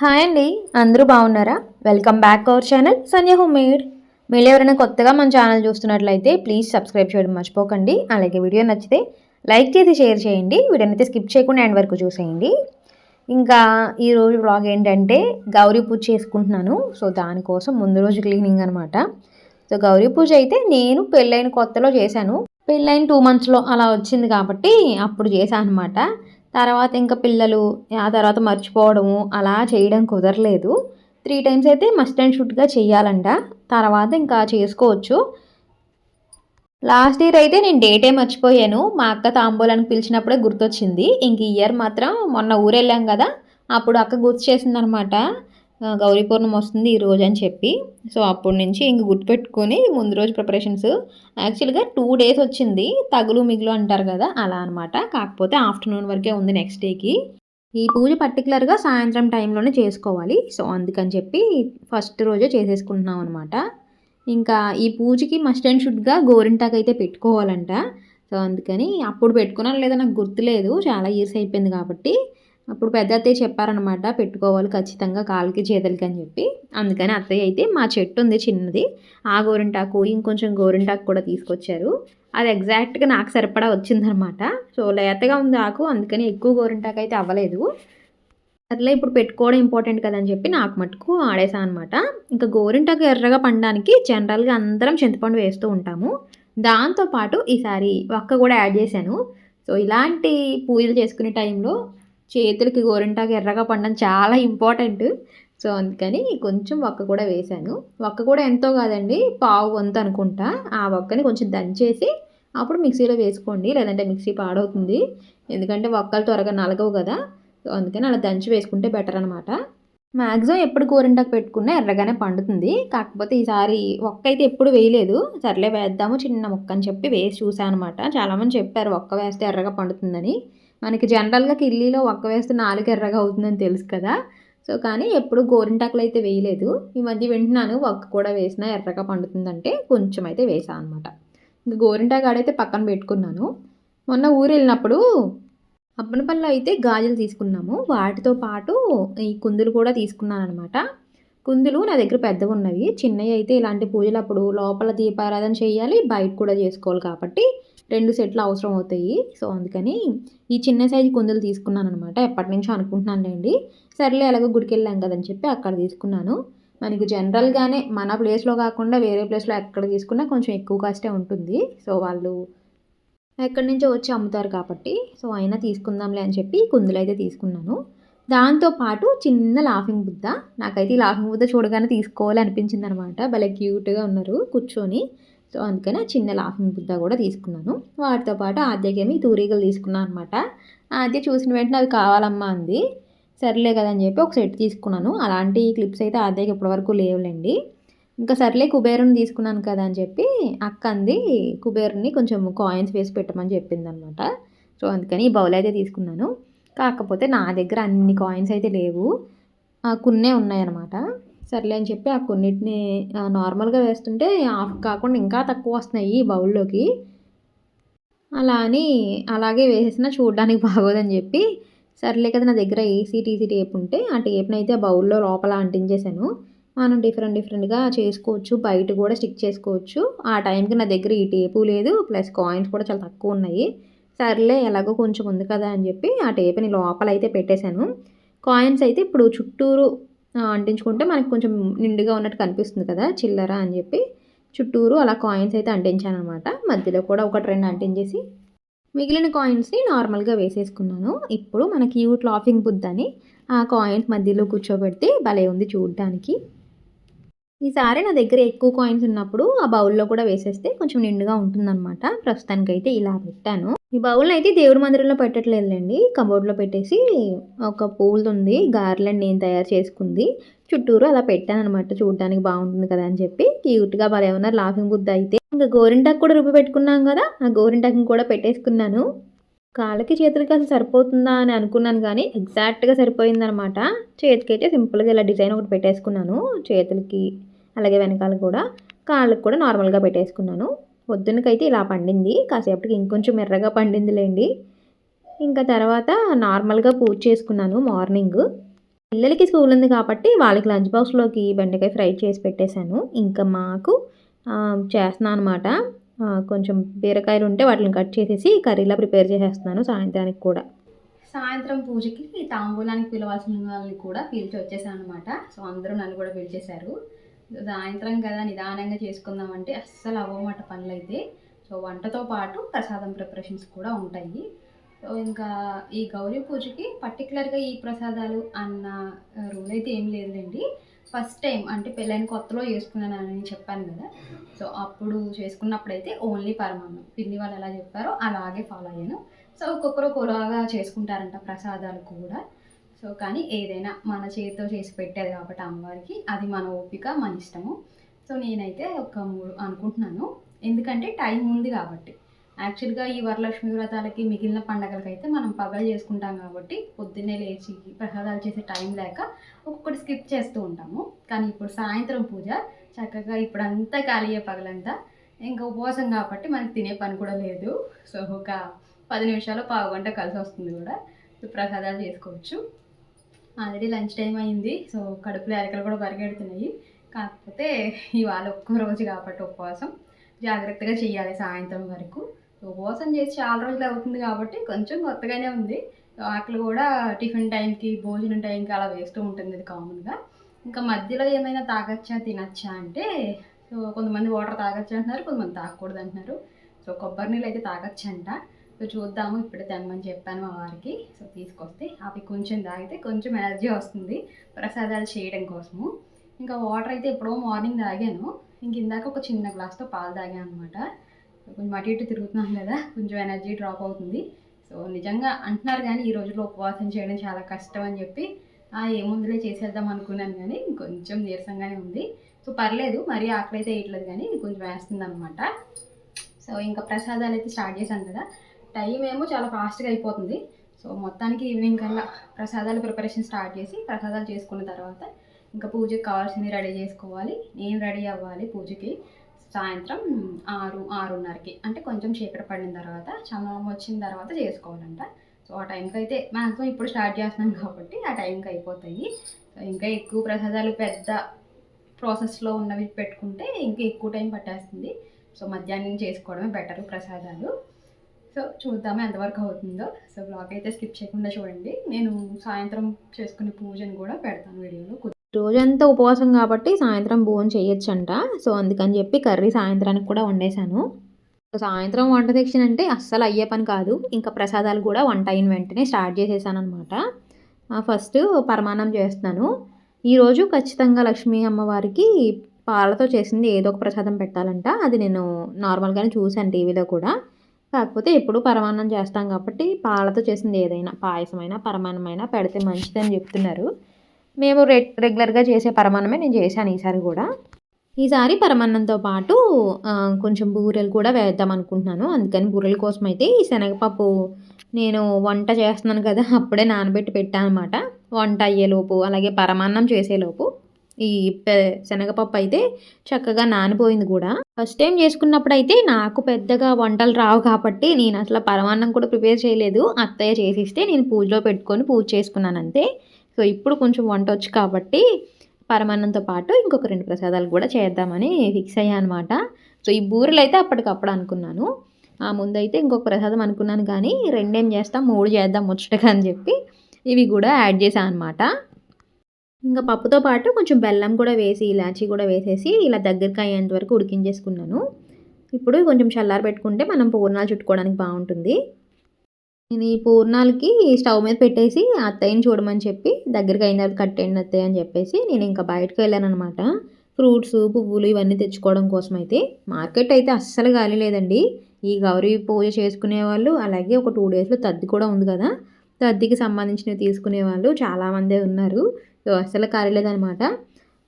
Hi అండి అందరూ బాగున్నారా? Welcome back our channel Sanjay home made మీరు ఎవరైనా కొత్తగా మన ఛానల్ చూస్తున్నట్లయితే ప్లీజ్ సబ్స్క్రైబ్ చేయడం మర్చిపోకండి. అలాగే వీడియో నచ్చితే లైక్ చేసి షేర్ చేయండి. వీడియోనైతే స్కిప్ చేయకుండా ఎండ్ వరకు చూసేయండి. ఇంకా ఈరోజు వ్లాగ్ ఏంటంటే గౌరీ పూజ చేసుకుంటున్నాను. సో దానికోసం ముందు రోజు క్లీనింగ్ అనమాట సో గౌరీ పూజ అయితే నేను పెళ్ళైన కొత్తలో చేశాను. పెళ్ళైన టూ మంత్స్లో అలా వచ్చింది కాబట్టి అప్పుడు చేశాను అనమాట తర్వాత ఇంకా పిల్లలు ఆ తర్వాత మర్చిపోవడము అలా చేయడం కుదరలేదు. త్రీ టైమ్స్ అయితే మస్ట్ అండ్ షుడ్గా చేయాలంట తర్వాత ఇంకా చేసుకోవచ్చు. లాస్ట్ ఇయర్ అయితే నేను డేటే మర్చిపోయాను. మా అక్క తాంబూలానికి పిలిచినప్పుడే గుర్తొచ్చింది. ఇంక ఇయర్ మాత్రం మొన్న ఊరెళ్ళాం కదా అప్పుడు అక్క గుర్తు చేసింది అనమాట గౌరీ పౌర్ణమి వస్తుంది ఈ రోజు అని చెప్పి. సో అప్పటి నుంచి ఇంక గుర్తుపెట్టుకొని ముందు రోజు ప్రిపరేషన్స్. యాక్చువల్గా టూ డేస్ వచ్చింది. తగులు మిగులు అంటారు కదా అలా అనమాట కాకపోతే ఆఫ్టర్నూన్ వరకే ఉంది నెక్స్ట్ డేకి. ఈ పూజ పర్టికులర్గా సాయంత్రం టైంలోనే చేసుకోవాలి. సో అందుకని చెప్పి ఫస్ట్ రోజే చేసేసుకుంటున్నాం అనమాట ఇంకా ఈ పూజకి మస్ట్ అండ్ షుడ్గా గోరింటాకు అయితే పెట్టుకోవాలంట. సో అందుకని అప్పుడు పెట్టుకున్నాను లేదా నాకు గుర్తులేదు. చాలా ఇయర్స్ అయిపోయింది కాబట్టి. అప్పుడు పెద్ద అత్తయ్య చెప్పారనమాట పెట్టుకోవాలి ఖచ్చితంగా కాలికి చేతులకి అని చెప్పి. అందుకని అత్తయ్య అయితే మా చెట్టు ఉంది చిన్నది ఆ గోరింటాకు ఇంకొంచెం గోరింటాకు కూడా తీసుకొచ్చారు. అది ఎగ్జాక్ట్గా నాకు సరిపడా వచ్చిందనమాట సో లేతగా ఉంది ఆకు అందుకని ఎక్కువ గోరింటాకు అయితే అవ్వలేదు. అట్లా ఇప్పుడు పెట్టుకోవడం ఇంపార్టెంట్ కదని చెప్పి నాకు మటుకు ఆడేసాను అనమాట ఇంకా గోరింటాకు ఎర్రగా పండడానికి జనరల్గా అందరం చింతపండు వేస్తూ ఉంటాము. దాంతోపాటు ఈసారి ఒక్క కూడా యాడ్ చేశాను. సో ఇలాంటి పూజలు చేసుకునే టైంలో చేతులకి గోరింటాకు ఎర్రగా పండడం చాలా ఇంపార్టెంట్. సో అందుకని కొంచెం వక్క కూడా వేశాను. వక్క కూడా ఎంతో కాదండి పావు వంతు అనుకుంటా. ఆ వక్కని కొంచెం దంచేసి అప్పుడు మిక్సీలో వేసుకోండి లేదంటే మిక్సీ పాడవుతుంది. ఎందుకంటే వక్కలు త్వరగా నలగవు కదా. సో అందుకని అలా దంచి వేసుకుంటే బెటర్ అనమాట మ్యాక్సిమం ఎప్పుడు గోరింటాకు పెట్టుకున్నా ఎర్రగానే పండుతుంది. కాకపోతే ఈసారి ఒక్క అయితే ఎప్పుడు వేయలేదు. సర్లే వేద్దాము చిన్న మొక్క అని చెప్పి వేసి చూసాను అనమాట చాలామంది చెప్పారు ఒక్క వేస్తే ఎర్రగా పండుతుందని. మనకి జనరల్గా కిల్లీలో ఒక్క వేస్తే నాలుగు ఎర్రగా అవుతుందని తెలుసు కదా. సో కానీ ఎప్పుడు గోరింటాకులు అయితే వేయలేదు. ఈ మధ్య వింటున్నాను ఒక్క కూడా వేసినా ఎర్రగా పండుతుందంటే కొంచెం అయితే వేసాను అనమాట ఇంకా గోరింటాకు ఆడైతే పక్కన పెట్టుకున్నాను. మొన్న ఊరు వెళ్ళినప్పుడు అప్పనపల్లిలో అయితే గాజులు తీసుకున్నాము. వాటితో పాటు ఈ కుందులు కూడా తీసుకున్నాను అనమాట కుందులు నా దగ్గర పెద్దవి ఉన్నవి. చిన్నవి అయితే ఇలాంటి పూజలు అప్పుడు లోపల దీపారాధన చేయాలి బయట కూడా చేసుకోవాలి కాబట్టి రెండు సెట్లు అవసరం అవుతాయి సో అందుకని ఈ చిన్న సైజు కుందులు తీసుకున్నాను అనమాట ఎప్పటి నుంచో అనుకుంటున్నానులేండి. సర్లే ఎలాగో గుడికి వెళ్ళాం కదని చెప్పి అక్కడ తీసుకున్నాను. మనకి జనరల్గానే మన ప్లేస్లో కాకుండా వేరే ప్లేస్లో ఎక్కడ తీసుకున్నా కొంచెం ఎక్కువ కాస్టే ఉంటుంది. సో వాళ్ళు ఎక్కడి నుంచో వచ్చి అమ్ముతారు కాబట్టి. సో అయినా తీసుకుందాంలే అని చెప్పి కుందులు అయితే తీసుకున్నాను. దాంతోపాటు చిన్న లాఫింగ్ బుద్ధ నాకైతే ఈ లాఫింగ్ బుద్ధ చూడగానే తీసుకోవాలి అనిపించింది అనమాట భలే క్యూట్గా ఉన్నారు కూర్చొని. సో అందుకని ఆ చిన్న లాఫింగ్ బుద్ధ కూడా తీసుకున్నాను. వాటితో పాటు ఆద్యకేమి తూరీగలు తీసుకున్నాను అనమాట ఆద్య చూసిన వెంటనే అవి కావాలమ్మా అంది. సర్లే కదని చెప్పి ఒక సెట్ తీసుకున్నాను. అలాంటి క్లిప్స్ అయితే ఆద్యకి ఇప్పటివరకు లేవులేండి. ఇంకా సర్లే కుబేరుని తీసుకున్నాను కదా అని చెప్పి అక్క అంది కుబేరుని కొంచెం కాయిన్స్ వేసి పెట్టమని చెప్పింది అనమాట సో అందుకని ఈ బౌల్ అయితే తీసుకున్నాను. కాకపోతే నా దగ్గర అన్ని కాయిన్స్ అయితే లేవు. కొన్నే ఉన్నాయన్నమాట. సర్లే అని చెప్పి ఆ కొన్నిటిని నార్మల్గా వేస్తుంటే ఆఫ్ కాకుండా ఇంకా తక్కువ వస్తున్నాయి ఈ బౌల్లోకి. అలా అని అలాగే వేసేసిన చూడడానికి బాగోదని చెప్పి సర్లే కదా నా దగ్గర ఏసీ టీసీ టేప్ ఉంటే ఆ టేప్ని అయితే ఆ బౌల్లో లోపల అంటించేశాను మనం డిఫరెంట్ డిఫరెంట్గా చేసుకోవచ్చు బయట కూడా స్టిక్ చేసుకోవచ్చు. ఆ టైంకి నా దగ్గర ఈ టేపు లేదు ప్లస్ కాయిన్స్ కూడా చాలా తక్కువ ఉన్నాయి. సర్లే ఎలాగో కొంచెం ఉంది కదా అని చెప్పి ఆ టేప్ని లోపల అయితే పెట్టేశాను. కాయిన్స్ అయితే ఇప్పుడు చుట్టూరు అంటించుకుంటే మనకు కొంచెం నిండుగా ఉన్నట్టు కనిపిస్తుంది కదా చిల్లర అని చెప్పి. చుట్టూరు అలా కాయిన్స్ అయితే అంటించాను అనమాట మధ్యలో కూడా ఒకటి రెండు అంటించేసి. మిగిలిన కాయిన్స్ని నార్మల్గా వేసేసుకున్నాను. ఇప్పుడు మనకి యూట్ లాఫింగ్ బుద్ధ అని ఆ కాయిన్స్ మధ్యలో కూర్చోబెడితే భలే ఉంది చూడడానికి. ఈసారి నా దగ్గర ఎక్కువ కాయిన్స్ ఉన్నప్పుడు ఆ బౌల్లో కూడా వేసేస్తే కొంచెం నిండుగా ఉంటుందన్నమాట. ప్రస్తుతానికైతే ఇలా పెట్టాను. ఈ బౌల్ అయితే దేవుడి మందిరంలో పెట్టట్లేదులేండి. కబోర్డ్లో పెట్టేసి ఒక పూలు ఉంది గార్లెండ్ నేను తయారు చేసుకుంది. చుట్టూరు అలా పెట్టాను అనమాట చూడడానికి బాగుంటుంది కదా అని చెప్పి. క్యూట్గా వాళ్ళు ఉన్నారు. లాఫింగ్ బుద్ధ అయితే. ఇంకా గోరింటాకు కూడా రుబ్బి పెట్టుకున్నాం కదా. ఆ గోరింటాకుని కూడా పెట్టేసుకున్నాను. కాళ్ళకి చేతులకి అసలు సరిపోతుందా అని అనుకున్నాను కానీ ఎగ్జాక్ట్గా సరిపోయిందనమాట చేతికి అయితే సింపుల్గా ఇలా డిజైన్ ఒకటి పెట్టేసుకున్నాను. చేతులకి అలాగే వెనకాల కూడా కాళ్ళకి కూడా నార్మల్గా పెట్టేసుకున్నాను. పొద్దునకైతే ఇలా పండింది. కాసేపటికి ఇంకొంచెం ఎర్రగా పండిందిలేండి. ఇంకా తర్వాత నార్మల్గా పూజ చేసుకున్నాను మార్నింగ్. పిల్లలకి స్కూల్ ఉంది కాబట్టి వాళ్ళకి లంచ్ బాక్స్లోకి బెండకాయ ఫ్రై చేసి పెట్టేశాను. ఇంకా మాకు చేస్తున్నాను అనమాట కొంచెం బీరకాయలు ఉంటే వాటిని కట్ చేసేసి కర్రీలా ప్రిపేర్ చేసేస్తున్నాను సాయంత్రానికి కూడా. సాయంత్రం పూజకి తాంబూలానికి పిలవాల్సిన వాళ్ళని కూడా పిలిచి వచ్చేసాను అనమాట సో అందరూ నన్ను కూడా పిలిచేశారు. సాయంత్రం కదా నిదానంగా చేసుకుందామంటే అస్సలు అవ్వమాట పనులు అయితే సో వంటతో పాటు ప్రసాదం ప్రిపరేషన్స్ కూడా ఉంటాయి. సో ఇంకా ఈ గౌరీ పూజకి పర్టికులర్గా ఈ ప్రసాదాలు అన్న రూల్ అయితే ఏం లేదులేండి. ఫస్ట్ టైం అంటే పెళ్ళైన కొత్తలో చేసుకున్నానని చెప్పాను కదా. సో అప్పుడు చేసుకున్నప్పుడైతే ఓన్లీ పరమాన్నం. పిన్ని వాళ్ళు ఎలా చెప్పారో అలాగే ఫాలో అయ్యాను. సో ఒక్కొక్కరు ఒకలాగా చేసుకుంటారంట ప్రసాదాలు కూడా. సో కానీ ఏదైనా మన చేతితో చేసి పెట్టేది కాబట్టి అమ్మవారికి అది మన ఓపిక మన ఇష్టము. సో నేనైతే ఒక మూడు అనుకుంటున్నాను. ఎందుకంటే టైం ఉంది కాబట్టి. యాక్చువల్గా ఈ వరలక్ష్మి వ్రతాలకి మిగిలిన పండగలకి అయితే మనం పగలు చేసుకుంటాం కాబట్టి పొద్దున్నే లేచి ప్రసాదాలు చేసే టైం లేక ఒక్కొక్కటి స్కిప్ చేస్తూ ఉంటాము. కానీ ఇప్పుడు సాయంత్రం పూజ చక్కగా ఇప్పుడు అంతా ఖాళీ అయ్యే పగలంతా ఇంకా ఉపవాసం కాబట్టి మనకి తినే పని కూడా లేదు. సో ఒక పది నిమిషాలు పావు గంట కలిసి వస్తుంది కూడా ప్రసాదాలు చేసుకోవచ్చు. ఆల్రెడీ లంచ్ టైం అయింది. సో కడుపులో ఎలకలు కూడా పరిగెడుతున్నాయి. కాకపోతే ఇవాళ ఒక్క రోజు కాబట్టి ఉపవాసం. జాగ్రత్తగా చేయాలి సాయంత్రం వరకు. ఉపవాసం చేసి చాలా రోజులు అవుతుంది కాబట్టి కొంచెం కొత్తగానే ఉంది. సో ఆకలి కూడా టిఫిన్ టైంకి భోజనం టైంకి అలా వేస్తూ ఉంటుంది అది కామన్గా. ఇంకా మధ్యలో ఏమైనా తాగచ్చా తినచ్చా అంటే సో కొంతమంది వాటర్ తాగొచ్చు అంటున్నారు కొంతమంది తాగకూడదు అంటున్నారు. సో కొబ్బరి నీళ్ళు అయితే తాగచ్చంట. సో చూద్దాము ఇప్పుడే తెమ్మని చెప్పాను మా వారికి. సో తీసుకొస్తే అవి కొంచెం తాగితే కొంచెం ఎనర్జీ వస్తుంది ప్రసాదాలు చేయడం కోసము. ఇంకా వాటర్ అయితే ఎప్పుడో మార్నింగ్ తాగాను. ఇంక ఇందాక ఒక చిన్న గ్లాస్తో పాలు తాగాను అనమాట కొంచెం అటు ఇటు తిరుగుతున్నాం కదా కొంచెం ఎనర్జీ డ్రాప్ అవుతుంది. సో నిజంగా అంటున్నారు కానీ ఈ రోజుల్లో ఉపవాసం చేయడం చాలా కష్టం అని చెప్పి "ఆ, ఏముందిలే చేసేద్దాం అనుకున్నాను కానీ కొంచెం నీరసంగానే ఉంది. సో పర్లేదు మరీ ఆకలి అయితే వేయట్లేదు కానీ కొంచెం వేస్తుంది అనమాట సో ఇంకా ప్రసాదాలు అయితే స్టార్ట్ చేశాను కదా టైం ఏమో చాలా ఫాస్ట్గా అయిపోతుంది. సో మొత్తానికి ఈవినింగ్ కల్లా ప్రసాదాలు ప్రిపరేషన్ స్టార్ట్ చేసి ప్రసాదాలు చేసుకున్న తర్వాత ఇంకా పూజకి కావాల్సినవి రెడీ చేసుకోవాలి. నేను రెడీ అవ్వాలి పూజకి. సాయంత్రం ఆరు ఆరున్నరకి. అంటే కొంచెం చీకటి పడిన తర్వాత చందనం వచ్చిన తర్వాత చేసుకోవాలంట. సో ఆ టైంకి అయితే మ్యాక్సిమం ఇప్పుడు స్టార్ట్ చేస్తున్నాం కాబట్టి ఆ టైంకి అయిపోతాయి. సో ఇంకా ఎక్కువ ప్రసాదాలు పెద్ద ప్రాసెస్లో ఉన్నవి పెట్టుకుంటే ఇంకా ఎక్కువ టైం పట్టేస్తుంది. సో మధ్యాహ్నం చేసుకోవడమే బెటర్ ప్రసాదాలు. సో చూద్దాము ఎంతవరకు అవుతుందో. సో బ్లాగ్ అయితే స్కిప్ చేయకుండా చూడండి. నేను సాయంత్రం చేసుకునే పూజను కూడా పెడతాను వీడియోలో. రోజంతా ఉపవాసం కాబట్టి సాయంత్రం భోజనం చేయొచ్చంట. సో అందుకని చెప్పి కర్రీ సాయంత్రానికి కూడా వండేశాను. సాయంత్రం వంట సెక్షన్ అంటే అస్సలు అయ్యే పని కాదు. ఇంకా ప్రసాదాలు కూడా వంట అయిన వెంటనే స్టార్ట్ చేసేసాను అనమాట ఫస్ట్ పరమాన్నం చేస్తున్నాను. ఈరోజు ఖచ్చితంగా లక్ష్మీ అమ్మవారికి పాలతో చేసింది ఏదో ఒక ప్రసాదం పెట్టాలంట. అది నేను నార్మల్గానే చూశాను టీవీలో కూడా. కాకపోతే ఎప్పుడు పరమాన్నం చేస్తాం కాబట్టి పాలతో చేసింది ఏదైనా పాయసమైనా పరమాన్నమైనా పెడితే మంచిదని చెప్తున్నారు. మేము రె రెగ్యులర్గా చేసే పరమాన్నమే నేను చేశాను ఈసారి కూడా. ఈసారి పరమాన్నంతో పాటు కొంచెం బూరెలు కూడా వేద్దాం అనుకుంటున్నాను. అందుకని బూరెల కోసం అయితే ఈ శనగపప్పు నేను వంట చేస్తున్నాను కదా అప్పుడే నానబెట్టి పెట్టాను అనమాట వంట అయ్యేలోపు అలాగే పరమాన్నం చేసేలోపు. ఈ పె- శనగపప్పు అయితే చక్కగా నానిపోయింది కూడా. ఫస్ట్ టైం చేసుకున్నప్పుడు అయితే నాకు పెద్దగా వంటలు రావు కాబట్టి నేను అసలు పరమాన్నం కూడా ప్రిపేర్ చేయలేదు. అత్తయ్య చేసిస్తే నేను పూజలో పెట్టుకొని పూజ చేసుకున్నాను అంతే. సో ఇప్పుడు కొంచెం వంట వచ్చు కాబట్టి పరమాన్నంతో పాటు ఇంకొక రెండు ప్రసాదాలు కూడా చేద్దామని ఫిక్స్ అయ్యా అనమాట సో ఈ బూరెలు అయితే అప్పటికప్పుడు అనుకున్నాను. ఆ ముందైతే ఇంకొక ప్రసాదం అనుకున్నాను కానీ రెండేం చేస్తాం? మూడు చేద్దాం ముచ్చటగా అని చెప్పి ఇవి కూడా యాడ్ చేశాను అనమాట ఇంకా పప్పుతో పాటు కొంచెం బెల్లం కూడా వేసి ఇలాచీ కూడా వేసేసి ఇలా దగ్గరికి అయ్యేంత వరకు ఉడికించేసుకున్నాను. ఇప్పుడు కొంచెం చల్లారి పెట్టుకుంటే మనం పూర్ణాలు చుట్టుకోవడానికి బాగుంటుంది. నేను ఈ పూర్ణాలకి స్టవ్ మీద పెట్టేసి అత్తయ్యని చూడమని చెప్పి దగ్గరికి అయిన తర్వాత కట్టేయండి అత్తయ్య అని చెప్పేసి నేను ఇంకా బయటకు వెళ్ళాను అనమాట ఫ్రూట్స్ పువ్వులు ఇవన్నీ తెచ్చుకోవడం కోసం అయితే మార్కెట్ అయితే అస్సలు గాలి లేదండి. ఈ గౌరీ పూజ చేసుకునే వాళ్ళు అలాగే ఒక టూ డేస్లో తద్ది కూడా ఉంది కదా. తద్దికి సంబంధించినవి తీసుకునే వాళ్ళు చాలామందే ఉన్నారు. అసలు అస్సలు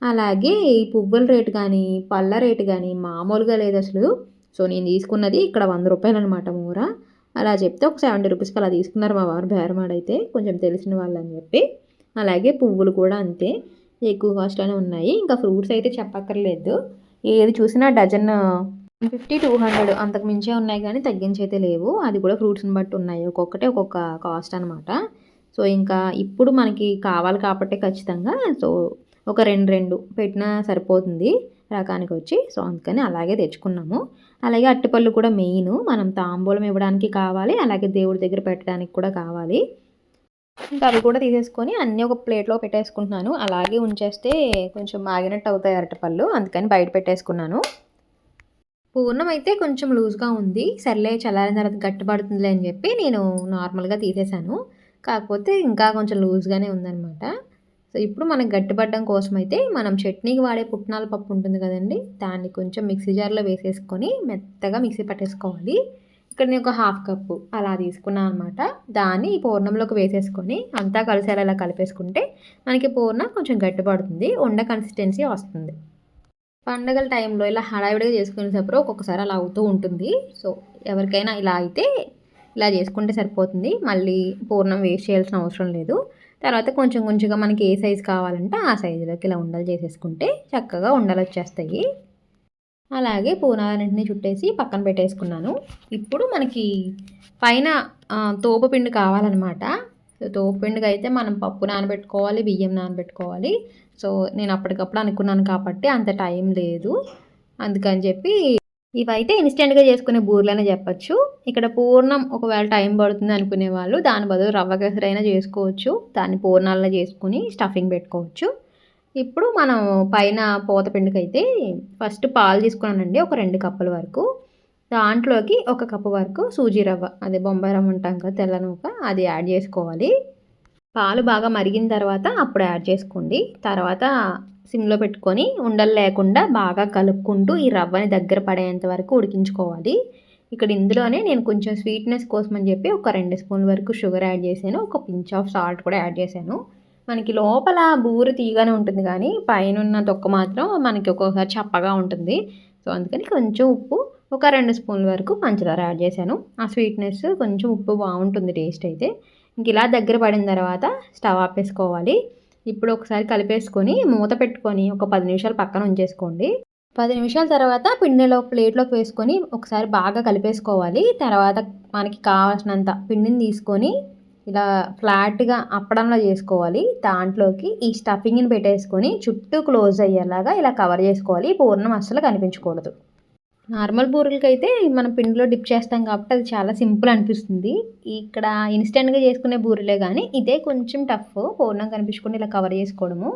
అలాగే ఈ పువ్వుల రేటు కానీ పళ్ళ రేటు కానీ మామూలుగా లేదు అసలు. సో నేను తీసుకున్నది ఇక్కడ వంద రూపాయలు అనమాట మూర. అలా చెప్తే ఒక సెవెంటీ రూపీస్కి అలా తీసుకున్నారు మా వారు బేరమాడైతే కొంచెం తెలిసిన వాళ్ళు అని చెప్పి. అలాగే పువ్వులు కూడా అంతే. ఎక్కువ కాస్ట్లోనే ఉన్నాయి. ఇంకా ఫ్రూట్స్ అయితే చెప్పక్కర్లేదు. ఏది చూసినా డజన్ ఫిఫ్టీ టూ హండ్రెడ్ అంతకు మించే ఉన్నాయి కానీ తగ్గించి అయితే లేవు. అది కూడా ఫ్రూట్స్ని బట్టి ఉన్నాయి. ఒక్కొక్కటి ఒక్కొక్క కాస్ట్ అనమాట సో ఇంకా ఇప్పుడు మనకి కావాలి కాబట్టి ఖచ్చితంగా సో ఒక రెండు రెండు పెట్టినా సరిపోతుంది రకానికి వచ్చి సో అందుకని అలాగే తెచ్చుకున్నాము. అలాగే అట్టిపళ్ళు కూడా మెయిన్. మనం తాంబూలం ఇవ్వడానికి కావాలి అలాగే దేవుడి దగ్గర పెట్టడానికి కూడా కావాలి. ఇంకా అవి కూడా తీసేసుకొని అన్నీ ఒక ప్లేట్లో పెట్టేసుకుంటున్నాను. అలాగే ఉంచేస్తే కొంచెం మాగినట్టు అవుతాయి అరటిపళ్ళు. అందుకని బయట పెట్టేసుకున్నాను. పూర్ణం అయితే కొంచెం లూజ్గా ఉంది. సర్లే చల్లారిన తర్వాత గట్టిపడుతుందిలే అని చెప్పి నేను నార్మల్గా తీసేశాను. కాకపోతే ఇంకా కొంచెం లూజ్గానే ఉందన్నమాట. సో ఇప్పుడు మనకు గట్టిపడడం కోసం అయితే మనం చట్నీకి వాడే పుట్నాల పప్పు ఉంటుంది కదండి దాన్ని కొంచెం మిక్సీ జార్లో వేసేసుకొని మెత్తగా మిక్సీ పట్టేసుకోవాలి. ఇక్కడ నేను ఒక హాఫ్ కప్పు అలా తీసుకున్నాను అనమాట దాన్ని ఈ పూర్ణంలోకి వేసేసుకొని అంతా కలిసేలా ఇలా కలిపేసుకుంటే మనకి పూర్ణం కొంచెం గట్టిపడుతుంది ఉండ కన్సిస్టెన్సీ వస్తుంది. పండగల టైంలో ఇలా హడావిడిగా చేసుకునేటప్పుడు ఒక్కొక్కసారి అలా అవుతూ ఉంటుంది. సో ఎవరికైనా ఇలా అయితే ఇలా చేసుకుంటే సరిపోతుంది. మళ్ళీ పూర్ణం వేస్ట్ చేయాల్సిన అవసరం లేదు. తర్వాత కొంచెం కొంచెంగా మనకి ఏ సైజు కావాలంటే ఆ సైజులోకి ఇలా ఉండలు చేసేసుకుంటే చక్కగా ఉండలు వచ్చేస్తాయి. అలాగే పూనాలన్నింటినీ చుట్టేసి పక్కన పెట్టేసుకున్నాను. ఇప్పుడు మనకి పైన తోపపిండి కావాలన్నమాట. తోపపిండికి అయితే మనం పప్పు నానబెట్టుకోవాలి బియ్యం నానబెట్టుకోవాలి. సో నేను అప్పటికప్పుడు అనుకున్నాను కాబట్టి అంత టైం లేదు. అందుకని చెప్పి ఇవైతే ఇన్స్టెంట్గా చేసుకునే బూర్లనే చెప్పచ్చు. ఇక్కడ పూర్ణం ఒకవేళ టైం పడుతుంది అనుకునే వాళ్ళు దాని బదులు రవ్వ కేసరైనా చేసుకోవచ్చు. దాన్ని పూర్ణాలను చేసుకుని స్టఫింగ్ పెట్టుకోవచ్చు. ఇప్పుడు మనం పైన పోత పిండికైతే ఫస్ట్ పాలు తీసుకున్నానండి ఒక రెండు కప్పుల వరకు. దాంట్లోకి ఒక కప్పు వరకు సూజీ రవ్వ అదే బొంబాయి రవ్వ ఉంటాం కదా తెల్ల నూక అది యాడ్ చేసుకోవాలి. పాలు బాగా మరిగిన తర్వాత అప్పుడు యాడ్ చేసుకోండి. తర్వాత సిమ్లో పెట్టుకొని ఉండలు లేకుండా బాగా కలుపుకుంటూ ఈ రవ్వని దగ్గర పడేంత వరకు ఉడికించుకోవాలి. ఇక్కడ ఇందులోనే నేను కొంచెం స్వీట్నెస్ కోసం అని చెప్పి ఒక రెండు స్పూన్ వరకు షుగర్ యాడ్ చేశాను. ఒక పించ్ ఆఫ్ సాల్ట్ కూడా యాడ్ చేశాను. మనకి లోపల బూరు తీగానే ఉంటుంది కానీ పైన ఉన్న తొక్క మాత్రం మనకి ఒక్కొక్కసారి చప్పగా ఉంటుంది. సో అందుకని కొంచెం ఉప్పు ఒక రెండు స్పూన్ల వరకు పంచదార యాడ్ చేశాను. ఆ స్వీట్నెస్ కొంచెం ఉప్పు బాగుంటుంది టేస్ట్ అయితే. ఇంక ఇలా దగ్గర పడిన తర్వాత స్టవ్ ఆపేసుకోవాలి. ఇప్పుడు ఒకసారి కలిపేసుకొని మూత పెట్టుకొని ఒక పది నిమిషాలు పక్కన ఉంచేసుకోండి. పది నిమిషాల తర్వాత పిండిలో ప్లేట్లోకి వేసుకొని ఒకసారి బాగా కలిపేసుకోవాలి. తర్వాత మనకి కావాల్సినంత పిండిని తీసుకొని ఇలా ఫ్లాట్గా అప్పడంలో చేసుకోవాలి. దాంట్లోకి ఈ స్టఫింగ్ని పెట్టేసుకొని చుట్టూ క్లోజ్ అయ్యేలాగా ఇలా కవర్ చేసుకోవాలి. పూర్ణం అస్సలు కనిపించకూడదు. నార్మల్ బూరెలకి అయితే మనం పిండిలో డిప్ చేస్తాం కాబట్టి అది చాలా సింపుల్ అనిపిస్తుంది. ఇక్కడ ఇన్స్టెంట్గా చేసుకునే బూరెలే కానీ ఇదే కొంచెం టఫ్ పూర్ణం కనిపించకుండా ఇలా కవర్ చేసుకోవడము.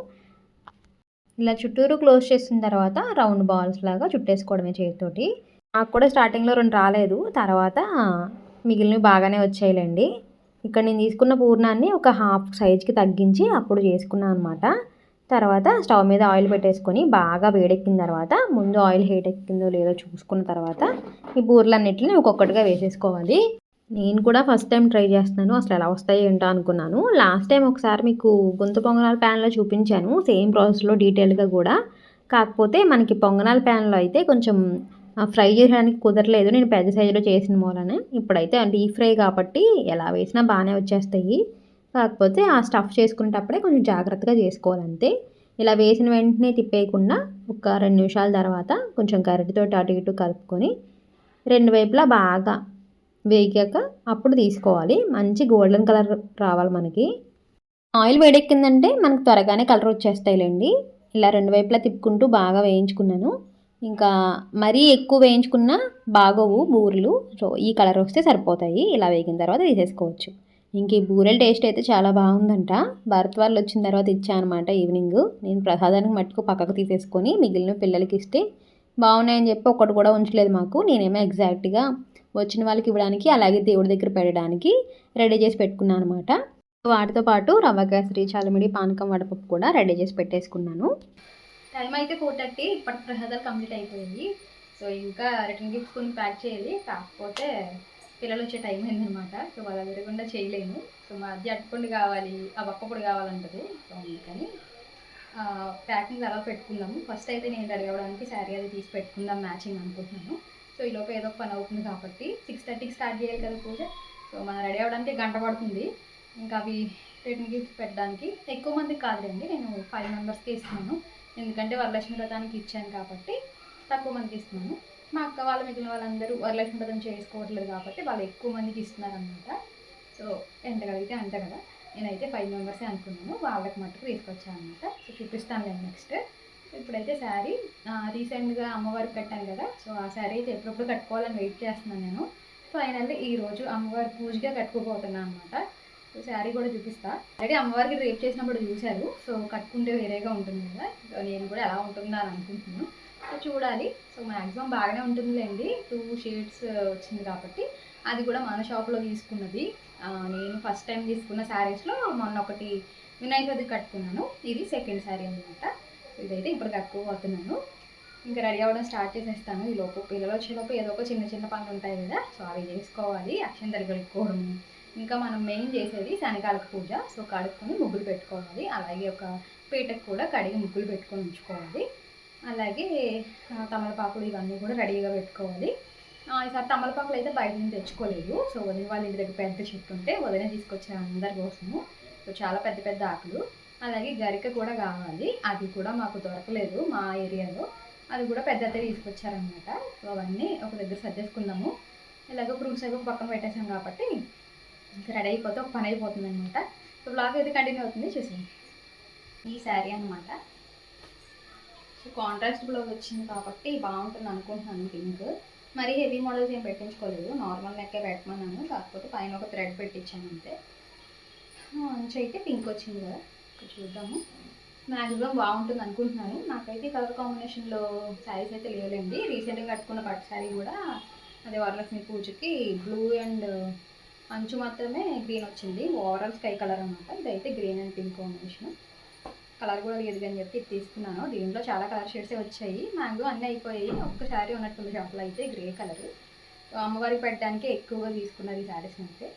ఇలా చుట్టూరు క్లోజ్ చేసిన తర్వాత రౌండ్ బాల్స్ లాగా చుట్టేసుకోవడమే చేతితోటి. నాకు కూడా స్టార్టింగ్లో రెండు రాలేదు తర్వాత మిగిలినవి బాగానే వచ్చాయిలేండి. ఇక్కడ నేను తీసుకున్న పూర్ణాన్ని ఒక హాఫ్ సైజ్కి తగ్గించి అప్పుడు చేసుకున్నాను అనమాట తర్వాత స్టవ్ మీద ఆయిల్ పెట్టేసుకొని బాగా వేడెక్కిన తర్వాత ముందు ఆయిల్ హీట్ ఎక్కిందో లేదో చూసుకున్న తర్వాత ఈ బూరెలన్నిటిని ఒక్కొక్కటిగా వేసేసుకోవాలి. నేను కూడా ఫస్ట్ టైం ట్రై చేస్తున్నాను అసలు ఎలా వస్తాయి ఏంటో అనుకున్నాను. లాస్ట్ టైం ఒకసారి మీకు గొంతు పొంగనాల ప్యాన్లో చూపించాను సేమ్ ప్రాసెస్లో డీటెయిల్గా కూడా. కాకపోతే మనకి పొంగనాల ప్యాన్లో అయితే కొంచెం ఫ్రై చేయడానికి కుదరలేదు. నేను పెద్ద సైజులో చేసిన మూలనే. ఇప్పుడైతే డీప్ ఫ్రై కాబట్టి ఎలా వేసినా బాగానే వచ్చేస్తాయి. కాకపోతే ఆ స్టఫ్ చేసుకునేటప్పుడే కొంచెం జాగ్రత్తగా చేసుకోవాలంతే. ఇలా వేసిన వెంటనే తిప్పేయకుండా ఒక రెండు నిమిషాల తర్వాత కొంచెం గరిటితో అటు ఇటు కలుపుకొని రెండు వైపులా బాగా వేగాక అప్పుడు తీసుకోవాలి. మంచి గోల్డెన్ కలర్ రావాలి మనకి. ఆయిల్ వేడెక్కిందంటే మనకు త్వరగానే కలర్ వచ్చేస్తాయిలేండి. ఇలా రెండు వైపులా తిప్పుకుంటూ బాగా వేయించుకున్నాను. ఇంకా మరీ ఎక్కువ వేయించుకున్నా బాగోవు బూరెలు. సో ఈ కలర్ వస్తే సరిపోతాయి. ఇలా వేగిన తర్వాత తీసేసుకోవచ్చు. ఇంక ఈ బూరెల టేస్ట్ అయితే చాలా బాగుందంట. భరత్ వాళ్ళు వచ్చిన తర్వాత ఇచ్చానమాట ఈవినింగ్. నేను ప్రసాదానికి మట్టుకు పక్కకు తీసేసుకొని మిగిలిన పిల్లలకి ఇస్తే బాగున్నాయని చెప్పి ఒకటి కూడా ఉంచలేదు మాకు. నేనేమో ఎగ్జాక్ట్గా వచ్చిన వాళ్ళకి ఇవ్వడానికి అలాగే దేవుడి దగ్గర పెట్టడానికి రెడీ చేసి పెట్టుకున్నాను అనమాట వాటితో పాటు రవ్వ కేసరి చాలమిడి పానకం వడపప్పు కూడా రెడీ చేసి పెట్టేసుకున్నాను. టైం అయితే ఫోర్ థర్టీ ఇప్పటి ప్రసాదాలు కంప్లీట్ అయిపోయింది. సో ఇంకా రిటర్న్ గిఫ్ట్స్ కొన్ని ప్యాక్ చేయాలి. కాకపోతే పిల్లలు వచ్చే టైం అయిందనమాట సో వాళ్ళ ఎదురకుండా చేయలేము. సో మా అద్దె అట్టుపండు కావాలి ఆ ఒక్కప్పుడు కావాలంటది. సో అందుకని ప్యాకింగ్ అలా పెట్టుకుందాము ఫస్ట్ అయితే నేను రెడీ అవ్వడానికి శారీ అది తీసి పెట్టుకుందాం మ్యాచింగ్ అనుకుంటున్నాను. సో ఈలోపు ఏదో పని అవుతుంది కాబట్టి సిక్స్ థర్టీకి స్టార్ట్ చేయాలి కదా పూజ. సో మనం రెడీ అవ్వడానికి గంట పడుతుంది. ఇంకా అవి రిటర్న్ పెట్టడానికి ఎక్కువ మందికి కాదులేండి. నేను ఫైవ్ మెంబర్స్కి ఇస్తున్నాను. ఎందుకంటే వరలక్ష్మి వ్రతానికి ఇచ్చాను కాబట్టి తక్కువ మందికి ఇస్తున్నాను. మా అక్క వాళ్ళ మిగిలిన వాళ్ళందరూ వరలక్ష్మి వ్రతం చేసుకోవట్లేదు కాబట్టి వాళ్ళు ఎక్కువ మందికి ఇస్తున్నారు అనమాట సో ఎంత కలిగితే అంత కదా. నేనైతే ఫైవ్ మెంబర్సే అనుకున్నాను. వాళ్ళకి మట్టుకు తీసుకొచ్చాను అనమాట సో చూపిస్తాను నెక్స్ట్ ఇప్పుడైతే శారీ రీసెంట్గా అమ్మవారికి కట్టాను కదా. సో ఆ శారీ అయితే ఎప్పుడెప్పుడు కట్టుకోవాలని వెయిట్ చేస్తున్నాను నేను. ఫైనల్లీ ఈ రోజు అమ్మవారి పూజగా కట్టుకోబోతున్నాను అనమాట సో శారీ కూడా చూపిస్తా. అయితే అమ్మవారికి రేపు చేసినప్పుడు చూశారు. సో కట్టుకుంటే వేరేగా ఉంటుంది కదా. సో నేను కూడా ఎలా ఉంటుందా అని అనుకుంటున్నాను. చూడాలి. సో మ్యాక్సిమం బాగానే ఉంటుందిలేండి. టూ షేడ్స్ uh, వచ్చింది కాబట్టి. అది కూడా మన షాప్లో తీసుకున్నది. Uh, నేను ఫస్ట్ టైం తీసుకున్న శారీస్లో మొన్న ఒకటి వినాయక చవితి కట్టుకున్నాను. ఇది సెకండ్ శారీ అనమాట ఇదైతే ఇప్పుడు కట్టుకోబోతున్నాను. ఇంకా రెడీ అవ్వడం స్టార్ట్ చేసేస్తాను. ఈ లోపు పిల్లలు వచ్చేలోపు ఏదో ఒక చిన్న చిన్న పనులు ఉంటాయి కదా. సో అవి చేసుకోవాలి. అక్షం కలుపుకోవడం ఇంకా మనం మెయిన్ చేసేది శనగాలకు పూజ. సో కడుక్కొని ముగ్గులు పెట్టుకోవాలి. అలాగే ఒక పీటకు కూడా కడిగి ముగ్గులు పెట్టుకొని ఉంచుకోవాలి. అలాగే తమలపాకులు ఇవన్నీ కూడా రెడీగా పెట్టుకోవాలి. ఈసారి తమలపాకులు అయితే బయట నుంచి తెచ్చుకోలేదు. సో వదిన వాళ్ళ ఇంటి దగ్గర పెద్ద చెట్టు ఉంటే వదిన తీసుకొచ్చాను అందరి కోసము. సో చాలా పెద్ద పెద్ద ఆకులు. అలాగే గరిక కూడా కావాలి. అది కూడా మాకు దొరకలేదు మా ఏరియాలో. అది కూడా పెద్దతే తీసుకొచ్చారనమాట సో అవన్నీ ఒక దగ్గర సర్దేసుకుందాము. ఇలాగ ఫ్రూట్స్ అవి పక్కన పెట్టేసాం కాబట్టి ఇంకా రెడీ అయిపోతే ఒక పని అయిపోతుంది అనమాట సో బ్లాగ్ అయితే కంటిన్యూ అవుతుంది. చూసి ఈ శారీ అనమాట కాంట్రాస్ట్ బ్లౌజ్ వచ్చింది కాబట్టి బాగుంటుంది అనుకుంటున్నాను పింక్. మరీ హెవీ మోడల్స్ ఏం పెట్టించుకోలేదు. నార్మల్ నెక్కే పెట్టమన్నాను. కాకపోతే పైన ఒక థ్రెడ్ పెట్టించాను అంతే. మంచి అయితే పింక్ వచ్చింది కదా. ఇక్కడ చూద్దాము. మ్యాక్సిమం బాగుంటుంది అనుకుంటున్నాను. నాకైతే కలర్ కాంబినేషన్లో శారీస్ అయితే లేవులేండి రీసెంట్గా కట్టుకున్న పట్టు శారీ కూడా అదే వరలక్ష్మి పూజకి బ్లూ అండ్ అంచు మాత్రమే గ్రీన్ వచ్చింది. ఓవరాల్ స్కై కలర్ అనమాట ఇదైతే green and pink combination colour కూడా లేదు అని చెప్పి తీసుకున్నాను. దీంట్లో చాలా కలర్ షేడ్సే వచ్చాయి. మ్యాంగో అన్నీ అయిపోయాయి. ఒక్క శారీ ఉన్నట్టుంది షాప్లో అయితే గ్రే కలర్. అమ్మవారికి పెట్టడానికి ఎక్కువగా తీసుకున్నది ఈ శారీస్ అయితే.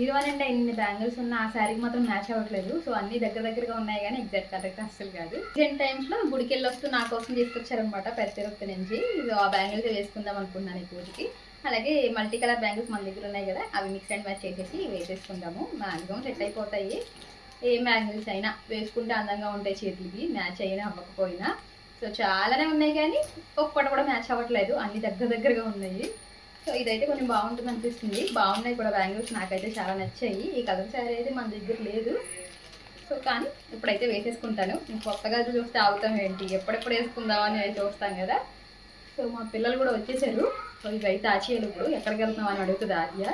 ఇదివనంటే ఇన్ని బ్యాంగిల్స్ ఉన్న ఆ శారీకి మాత్రం మ్యాచ్ అవ్వట్లేదు. సో అన్ని దగ్గర దగ్గరగా ఉన్నాయి కానీ ఎగ్జాక్ట్ కరెక్ట్ అస్సలు కాదు. రీసెంట్ టైమ్స్లో గుడికి వెళ్ళి వస్తూ నా కోసం తీసుకొచ్చారనమాట పెద్దరొత్త నుంచి. ఇది ఆ బ్యాంగిల్స్ వేసుకుందాం అనుకున్నాను ఈ పూజకి. అలాగే మల్టీ కలర్ బ్యాంగిల్స్ మన దగ్గర ఉన్నాయి కదా అవి మిక్స్ అండ్ మ్యాచ్ చేసేసి వేసేసుకుందాము. మ్యాక్సిమం సెట్ అయిపోతాయి. ఏ బ్యాంగిల్స్ అయినా వేసుకుంటే అందంగా ఉంటాయి చేతులకి మ్యాచ్ అయినా అవ్వకపోయినా. సో చాలానే ఉన్నాయి కానీ ఒక్కటి కూడా మ్యాచ్ అవ్వట్లేదు. అన్ని దగ్గర దగ్గరగా ఉన్నాయి. సో ఇదైతే కొంచెం బాగుంటుంది అనిపిస్తుంది. బాగున్నాయి కూడా బ్యాంగిల్స్ నాకైతే చాలా నచ్చాయి. ఈ కలర్ శారీ అయితే మన దగ్గర లేదు. సో కానీ ఇప్పుడైతే వేసేసుకుంటాను. కొత్తగా చూస్తే ఆగుతాం ఏంటి? ఎప్పుడెప్పుడు వేసుకుందామని అయితే చూస్తాం కదా. సో మా పిల్లలు కూడా వచ్చేసారు. సో ఇవైతే ఆచేయాలి ఇప్పుడు ఎక్కడికి వెళ్తున్నాం అని అడుగుతుంది ఆద్య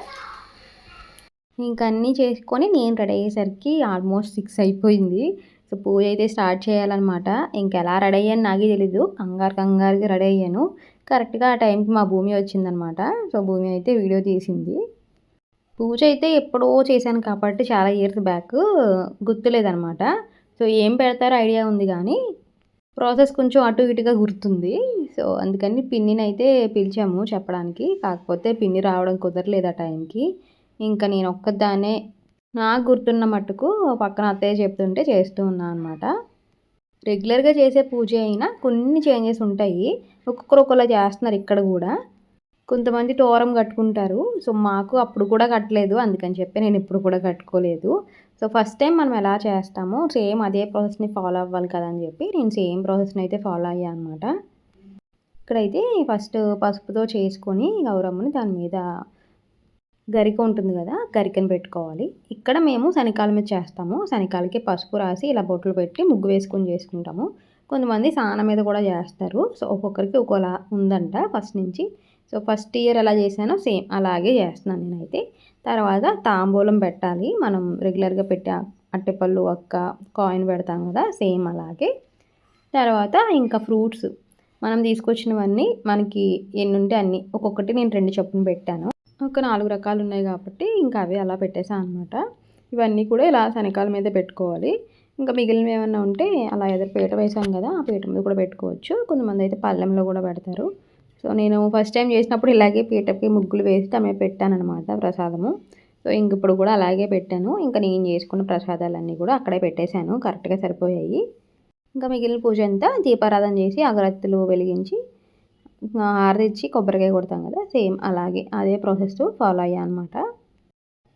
ఇంక అన్నీ చేసుకొని నేను రెడీ అయ్యేసరికి ఆల్మోస్ట్ సిక్స్ అయిపోయింది. సో పూజ అయితే స్టార్ట్ చేయాలన్నమాట. ఇంకా ఎలా రెడీ అయ్యాను నాకే తెలీదు. కంగారు కంగారుగా రెడీ అయ్యాను. కరెక్ట్గా ఆ టైంకి మా భూమి వచ్చిందనమాట సో భూమి అయితే వీడియో తీసింది. పూజ అయితే ఎప్పుడో చేశాను కాబట్టి చాలా ఇయర్స్ బ్యాక్ గుర్తులేదనమాట సో ఏం పెడతారో ఐడియా ఉంది కానీ ప్రాసెస్ కొంచెం అటు ఇటుగా గుర్తుంది. సో అందుకని పిన్నిని అయితే పిలిచాము చెప్పడానికి. కాకపోతే పిన్ని రావడం కుదరలేదు ఆ టైంకి. ఇంకా నేను ఒక్కదాన్నే నాకు గుర్తున్న మట్టుకు పక్కన అత్తయ్య చెప్తుంటే చేస్తూ ఉన్నాను అనమాట రెగ్యులర్గా చేసే పూజ అయినా కొన్ని చేంజెస్ ఉంటాయి. ఒక్కొక్కరు ఒకలా చేస్తున్నారు ఇక్కడ కూడా. కొంతమంది టోరం కట్టుకుంటారు. సో మాకు అప్పుడు కూడా కట్టలేదు. అందుకని చెప్పి నేను ఇప్పుడు కూడా కట్టుకోలేదు. సో ఫస్ట్ టైం మనం ఎలా చేస్తామో సేమ్ అదే ప్రాసెస్ని ఫాలో అవ్వాలి కదా అని చెప్పి నేను సేమ్ ప్రాసెస్ని అయితే ఫాలో అయ్యాను అనమాట ఇక్కడైతే ఫస్ట్ పసుపుతో చేసుకొని గౌరమ్మని దాని మీద గరిక ఉంటుంది కదా గరికను పెట్టుకోవాలి. ఇక్కడ మేము శనికాల మీద చేస్తాము. శనికాలకి పసుపు రాసి ఇలా బొట్లు పెట్టి ముగ్గు వేసుకొని చేసుకుంటాము. కొంతమంది సాన మీద కూడా చేస్తారు. సో ఒక్కొక్కరికి ఒక్కోలా ఉందంట ఫస్ట్ నుంచి. సో ఫస్ట్ ఇయర్ ఎలా చేశానో సేమ్ అలాగే చేస్తున్నాను నేనైతే. తర్వాత తాంబూలం పెట్టాలి. మనం రెగ్యులర్గా పెట్టే అట్టెపళ్ళు ఒక్క కాయిన్ పెడతాం కదా సేమ్ అలాగే. తర్వాత ఇంకా ఫ్రూట్స్. మనం తీసుకొచ్చినవన్నీ మనకి ఎన్ని ఉంటే అన్ని. ఒక్కొక్కటి నేను రెండు చొప్పున పెట్టాను. ఒక నాలుగు రకాలు ఉన్నాయి కాబట్టి ఇంకా అవి అలా పెట్టేసాను అనమాట ఇవన్నీ కూడా ఇలా శనకాల మీద పెట్టుకోవాలి. ఇంకా మిగిలినవి ఏమన్నా ఉంటే అలా ఎదురు పీట వేసాం కదా ఆ పీట మీద కూడా పెట్టుకోవచ్చు. కొంతమంది అయితే పళ్ళెంలో కూడా పెడతారు. సో నేను ఫస్ట్ టైం చేసినప్పుడు ఇలాగే పీటకి ముగ్గులు వేసి తమే పెట్టాను అనమాట ప్రసాదము. సో ఇంక ఇప్పుడు కూడా అలాగే పెట్టాను. ఇంకా నేను చేసుకున్న ప్రసాదాలన్నీ కూడా అక్కడే పెట్టేశాను. కరెక్ట్గా సరిపోయాయి. ఇంకా మిగిలిన పూజ అంతా దీపారాధన చేసి అగరత్తులు వెలిగించి హారతి కొబ్బరికాయ కొడతాం కదా సేమ్ అలాగే అదే ప్రాసెస్ ఫాలో అయ్యా అనమాట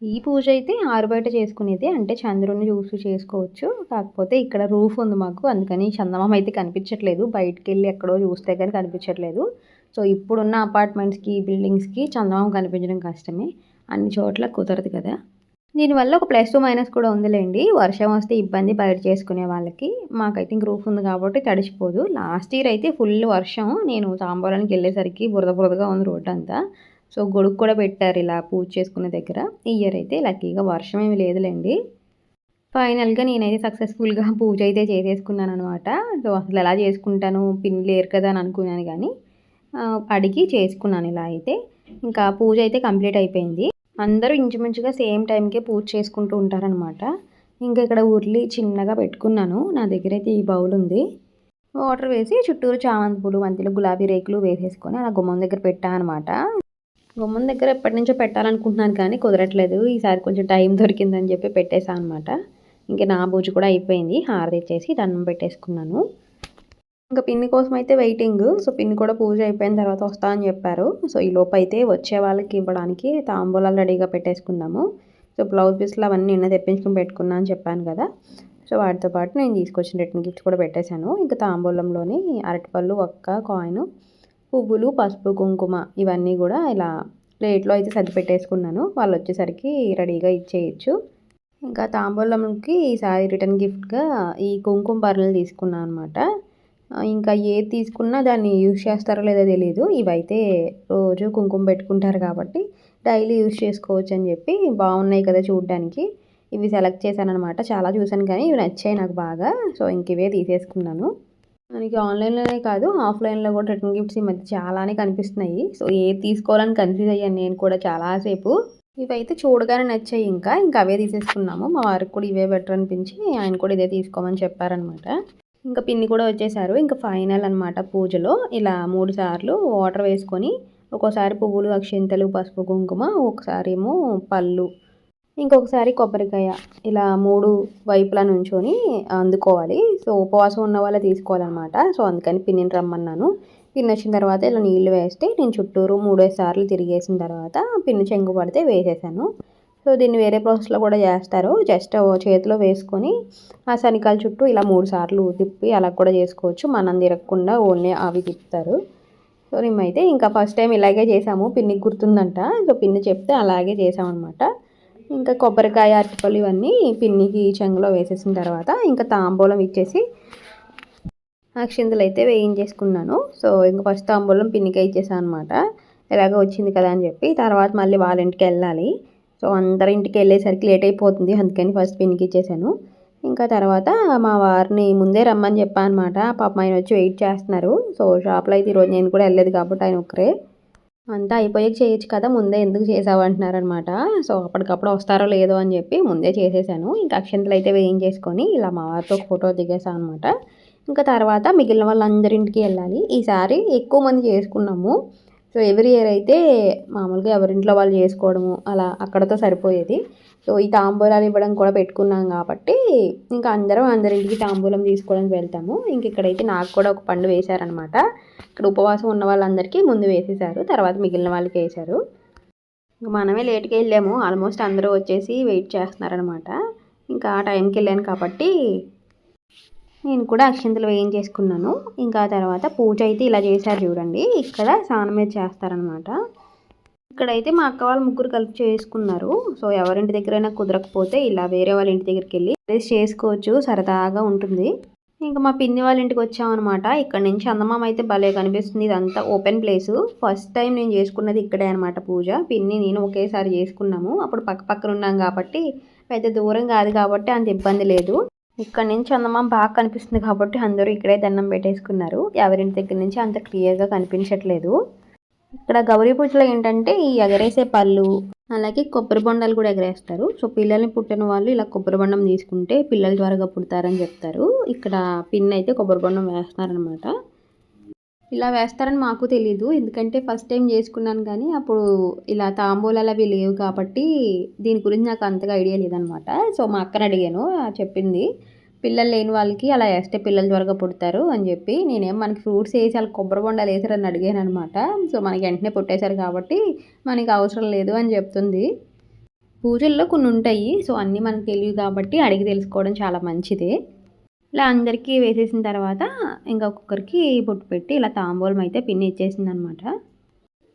ఈ పూజ అయితే ఆరు బయట చేసుకునేది అంటే చంద్రుని చూసి చేసుకోవచ్చు. కాకపోతే ఇక్కడ రూఫ్ ఉంది మాకు అందుకని చందమామ అయితే కనిపించట్లేదు. బయటికి వెళ్ళి ఎక్కడో చూస్తే కానీ కనిపించట్లేదు. సో ఇప్పుడున్న అపార్ట్మెంట్స్కి బిల్డింగ్స్కి చందమామ కనిపించడం కష్టమే. అన్ని చోట్ల కుదరదు కదా. దీనివల్ల ఒక ప్లస్ టూ మైనస్ కూడా ఉందిలేండి. వర్షం వస్తే ఇబ్బంది బయట చేసుకునే వాళ్ళకి మాకైతే ఇంక రూఫ్ ఉంది కాబట్టి తడిచిపోదు లాస్ట్ ఇయర్ అయితే ఫుల్ వర్షం. నేను సాంబారానికి వెళ్ళేసరికి బురద బురదగా ఉంది రోడ్డు అంతా. సో గొడుగు కూడా పెట్టారు ఇలా పూజ చేసుకునే దగ్గర. ఈ ఇయర్ అయితే లక్కీగా వర్షం ఏమి లేదులేండి. ఫైనల్గా నేనైతే సక్సెస్ఫుల్గా పూజ అయితే చేసేసుకున్నాను అనమాట సో అసలు ఎలా చేసుకుంటాను? పిన్ లేరు కదా అని అనుకున్నాను కానీ అడిగి చేసుకున్నాను ఇలా అయితే. ఇంకా పూజ అయితే కంప్లీట్ అయిపోయింది. అందరూ ఇంచుమించుగా సేమ్ టైంకే పూజ చేసుకుంటూ ఉంటారనమాట ఇంకా ఇక్కడ ఉర్లి చిన్నగా పెట్టుకున్నాను. నా దగ్గర అయితే ఈ బౌల్ ఉంది. వాటర్ వేసి చుట్టూరు చామంతి పూలు మంతిలో గులాబీ రేకులు వేసేసుకొని అలా గుమ్మం దగ్గర పెట్టాను అనమాట గుమ్మం దగ్గర ఎప్పటి నుంచో పెట్టాలనుకుంటున్నాను కానీ కుదరట్లేదు. ఈసారి కొంచెం టైం దొరికిందని చెప్పి పెట్టేశాను అనమాట ఇంకా నా పూజ కూడా అయిపోయింది. హారతి ఇచ్చేసి దండం పెట్టేసుకున్నాను. ఇంకా పిన్ని కోసం అయితే వెయిటింగ్ సో పిన్ని కూడా పూజ అయిపోయిన తర్వాత వస్తా అని చెప్పారు. సో ఈ లోపు అయితే వచ్చే వాళ్ళకి ఇవ్వడానికి తాంబూలాలు రెడీగా పెట్టేసుకున్నాము సో బ్లౌజ్ పీస్లు అవన్నీ నిన్న తెప్పించుకుని పెట్టుకున్నా అని చెప్పాను కదా. సో వాటితో పాటు నేను తీసుకొచ్చిన రిటర్న్ గిఫ్ట్స్ కూడా పెట్టేశాను. ఇంకా తాంబూలంలోని అరటిపళ్ళు ఒక్క కాయిన్ పువ్వులు పసుపు కుంకుమ ఇవన్నీ కూడా ఇలా ప్లేట్లో అయితే సర్ది పెట్టేసుకున్నాను వాళ్ళు వచ్చేసరికి రెడీగా ఇచ్చేయచ్చు. ఇంకా తాంబూలంకి ఈసారి రిటర్న్ గిఫ్ట్గా ఈ కుంకుమ బర్రెలు తీసుకున్నాను అనమాట. ఇంకా ఏది తీసుకున్నా దాన్ని యూజ్ చేస్తారో లేదో తెలియదు ఇవైతే రోజు కుంకుమ పెట్టుకుంటారు కాబట్టి డైలీ యూజ్ చేసుకోవచ్చు అని చెప్పి బాగున్నాయి కదా చూడడానికి. ఇవి సెలెక్ట్ చేశాను అనమాట చాలా చూశాను కానీ ఇవి నచ్చాయి నాకు బాగా. సో ఇంక ఇవే తీసేసుకున్నాను. మనకి ఆన్లైన్లోనే కాదు ఆఫ్లైన్లో కూడా రిటర్న్ గిఫ్ట్స్ ఈ మధ్య చాలానే కనిపిస్తున్నాయి. సో ఏది తీసుకోవాలని కన్ఫ్యూజ్ అయ్యాను నేను కూడా చాలాసేపు. ఇవైతే చూడగానే నచ్చాయి ఇంకా. ఇంకా అవే తీసేసుకున్నాము. మా వారికి కూడా ఇవే బెటర్ అనిపించి ఆయన కూడా ఇదే తీసుకోమని చెప్పారనమాట ఇంకా పిన్ని కూడా వచ్చేసారు. ఇంకా ఫైనల్ అనమాట పూజలో. ఇలా మూడు సార్లు వాటర్ వేసుకొని ఒక్కోసారి పువ్వులు అక్షింతలు పసుపు కుంకుమ ఒకసారి ఏమో పళ్ళు ఇంకొకసారి కొబ్బరికాయ ఇలా మూడు వైపులా నుంచొని అందుకోవాలి. సో ఉపవాసం ఉన్న వాళ్ళే తీసుకోవాలన్నమాట. సో అందుకని పిన్నిని రమ్మన్నాను. పిన్ని వచ్చిన తర్వాత ఇలా నీళ్ళు వేస్తే నేను చుట్టూరు మూడేసార్లు తిరిగేసిన తర్వాత పిన్ని చెంగు పడితే వేసేసాను. సో దీన్ని వేరే ప్రాసెస్లో కూడా చేస్తారు. జస్ట్ చేతిలో వేసుకొని ఆ శనికాల చుట్టూ ఇలా మూడు సార్లు తిప్పి అలా కూడా చేసుకోవచ్చు. మనం తిరగకుండా ఓన్లీ అవి తిప్పుతారు. సో మేమైతే ఇంకా ఫస్ట్ టైం ఇలాగే చేసాము. పిన్నికి గుర్తుందంట. సో పిన్ని చెప్తే అలాగే చేసామన్నమాట. ఇంకా కొబ్బరికాయ అరటిపళ్ళు ఇవన్నీ పిన్నికి చెంగులో వేసేసిన తర్వాత ఇంకా తాంబూలం ఇచ్చేసి అక్షింతలు అయితే వేయించేసుకున్నాను. సో ఇంకా ఫస్ట్ తాంబూలం పిన్నికే ఇచ్చేసాను అనమాట ఎలాగో వచ్చింది కదా అని చెప్పి తర్వాత మళ్ళీ వాళ్ళ ఇంటికి వెళ్ళాలి. సో అందరి ఇంటికి వెళ్ళేసరికి లేట్ అయిపోతుంది. అందుకని ఫస్ట్ పిన్నికి ఇచ్చేసాను. ఇంకా తర్వాత మా వారిని ముందే రమ్మని చెప్పాను అనమాట పాపం ఆయన వచ్చి వెయిట్ చేస్తున్నారు. సో షాప్లో అయితే ఈరోజు నేను కూడా వెళ్ళలేదు కాబట్టి ఆయన ఒక్కరే. అంతా అయిపోయాక చేయొచ్చు కదా ముందే ఎందుకు చేసావు అంటున్నారనమాట. సో అప్పటికప్పుడు వస్తారో లేదో అని చెప్పి ముందే చేసేసాను. ఇంకా అక్షంతలు అయితే వేయించేసుకొని ఇలా మా వారితో ఒక ఫోటో దిగేసాను అనమాట. ఇంకా తర్వాత మిగిలిన వాళ్ళందరింటికి వెళ్ళాలి. ఈసారి ఎక్కువ మంది చేసుకున్నాము. సో ఎవ్రీ ఇయర్ అయితే మామూలుగా ఎవరింట్లో వాళ్ళు చేసుకోవడము అలా అక్కడతో సరిపోయేది. సో ఈ తాంబూలాలు ఇవ్వడం కూడా పెట్టుకున్నాం కాబట్టి ఇంకా అందరం అందరింటికి తాంబూలం తీసుకోవడానికి వెళ్తాము. ఇంక ఇక్కడైతే నాకు కూడా ఒక పండు వేశారనమాట ఇక్కడ ఉపవాసం ఉన్న వాళ్ళందరికీ ముందు వేసేసారు తర్వాత మిగిలిన వాళ్ళకి వేశారు. ఇంకా మనమే లేట్గా వెళ్ళాము. ఆల్మోస్ట్ అందరూ వచ్చేసి వెయిట్ చేస్తున్నారనమాట ఇంకా ఆ టైంకి వెళ్ళాను కాబట్టి నేను కూడా అక్షంతలు వేయించేసుకున్నాను ఇంకా తర్వాత పూజ అయితే ఇలా చేశారు చూడండి. ఇక్కడ స్నానం మీద చేస్తారనమాట ఇక్కడైతే మా అక్క వాళ్ళు ముగ్గురు కలిపి చేసుకున్నారు. సో ఎవరింటి దగ్గరైనా కుదరకపోతే ఇలా వేరే వాళ్ళ ఇంటి దగ్గరికి వెళ్ళి రేస్ చేసుకోవచ్చు. సరదాగా ఉంటుంది. ఇంకా మా పిన్ని వాళ్ళ ఇంటికి వచ్చామన్నమాట. ఇక్కడ నుంచి అందమామ అయితే భలే కనిపిస్తుంది. ఇదంతా ఓపెన్ ప్లేస్. ఫస్ట్ టైం నేను చేసుకున్నది ఇక్కడే అనమాట పూజ. పిన్ని నేను ఒకేసారి చేసుకున్నాము. అప్పుడు పక్క పక్కన ఉన్నాం కాబట్టి పెద్ద దూరం కాదు కాబట్టి అంత ఇబ్బంది లేదు. ఇక్కడ నుంచి చందమామ బాగా కనిపిస్తుంది కాబట్టి అందరూ ఇక్కడే దండం పెట్టేసుకున్నారు. ఎవరింటి దగ్గర నుంచి అంత క్లియర్గా కనిపించట్లేదు. ఇక్కడ గౌరీ పూజలో ఏంటంటే ఈ ఎగరేసే పళ్ళు అలాగే కొబ్బరి బొండాలు కూడా ఎగరేస్తారు. సో పిల్లల్ని పుట్టిన వాళ్ళు ఇలా కొబ్బరి బొండం తీసుకుంటే పిల్లలు త్వరగా పుడతారని చెప్తారు. ఇక్కడ పిన్ అయితే కొబ్బరి బొండం వేస్తున్నారనమాట ఇలా వేస్తారని మాకు తెలీదు. ఎందుకంటే ఫస్ట్ టైం చేసుకున్నాను కానీ అప్పుడు ఇలా తాంబూలాలు అవి లేవు కాబట్టి దీని గురించి నాకు అంతగా ఐడియా లేదనమాట. సో మా అక్కని అడిగాను చెప్పింది పిల్లలు లేని వాళ్ళకి అలా వేస్తే పిల్లలు త్వరగా పుడతారు అని చెప్పి నేనేం మనకి ఫ్రూట్స్ వేసి అలా కొబ్బరి బొండాలు వేసారని అడిగాను అనమాట. సో మనకి వెంటనే పుట్టేశారు కాబట్టి మనకి అవసరం లేదు అని చెప్తుంది. పూజల్లో కొన్ని ఉంటాయి. సో అన్నీ మనకు తెలియదు కాబట్టి అడిగి తెలుసుకోవడం చాలా మంచిదే. ఇలా అందరికీ వేసేసిన తర్వాత ఇంకా ఒక్కొక్కరికి బొట్టు పెట్టి ఇలా తాంబూలం అయితే పిన్ని ఇచ్చేసింది అనమాట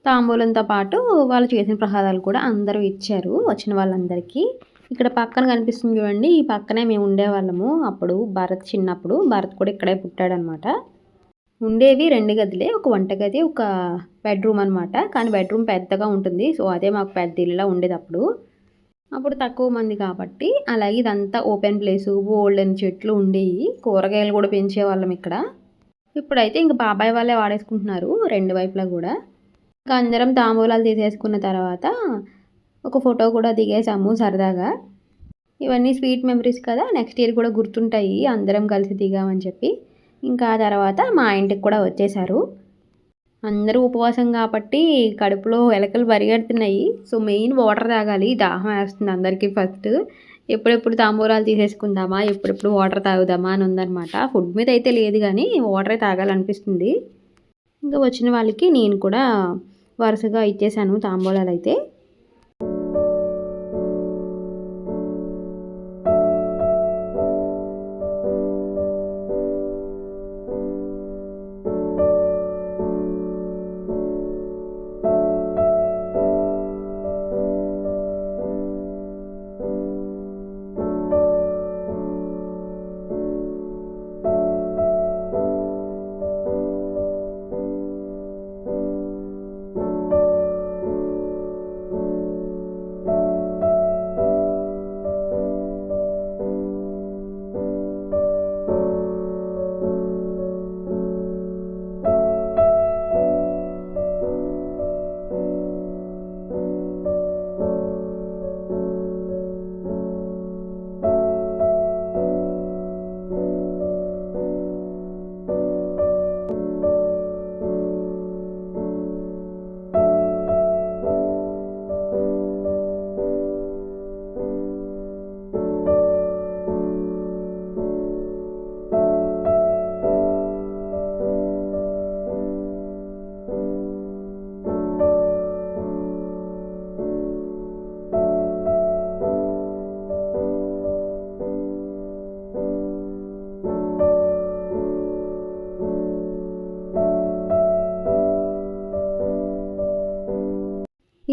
తాంబూలంతో పాటు వాళ్ళు చేసిన ప్రసాదాలు కూడా అందరూ ఇచ్చారు వచ్చిన వాళ్ళందరికీ. ఇక్కడ పక్కన కనిపిస్తుంది చూడండి ఈ పక్కనే మేము ఉండేవాళ్ళము. అప్పుడు భరత్ చిన్నప్పుడు భరత్ కూడా ఇక్కడే పుట్టాడనమాట. ఉండేవి రెండు గదిలే ఒక వంటగది ఒక బెడ్రూమ్ అనమాట. కానీ బెడ్రూమ్ పెద్దగా ఉంటుంది సో అదే మాకు పెద్ద ఇల్లులా ఉండేది అప్పుడు. అప్పుడు తక్కువ మంది కాబట్టి అలాగే ఇదంతా ఓపెన్ ప్లేసు బోల్డెన్ చెట్లు ఉండేవి కూరగాయలు కూడా పెంచేవాళ్ళం ఇక్కడ. ఇప్పుడైతే ఇంక బాబాయ్ వాళ్ళే వాడేసుకుంటున్నారు రెండు వైపులా కూడా. ఇంకా అందరం తాంబూలాలు తీసేసుకున్న తర్వాత ఒక ఫోటో కూడా దిగేసాము సరదాగా. ఇవన్నీ స్వీట్ మెమరీస్ కదా నెక్స్ట్ ఇయర్ కూడా గుర్తుంటాయి అందరం కలిసి దిగామని చెప్పి. ఇంకా తర్వాత మా ఇంటికి కూడా వచ్చేసారు అందరూ ఉపవాసం కాబట్టి కడుపులో ఎలకలు పరిగెడుతున్నాయి. సో మెయిన్ వాటర్ తాగాలి. దాహం వేస్తుంది అందరికీ ఫస్ట్. ఎప్పుడెప్పుడు తాంబూరాలు తీసేసుకుందామా? ఎప్పుడెప్పుడు వాటర్ తాగుదామా అని ఉందన్నమాట. ఫుడ్ మీద అయితే లేదు కానీ వాటరే తాగాలనిపిస్తుంది. ఇంకా వచ్చిన వాళ్ళకి నేను కూడా వరుసగా ఇచ్చేసాను తాంబూలాలు అయితే.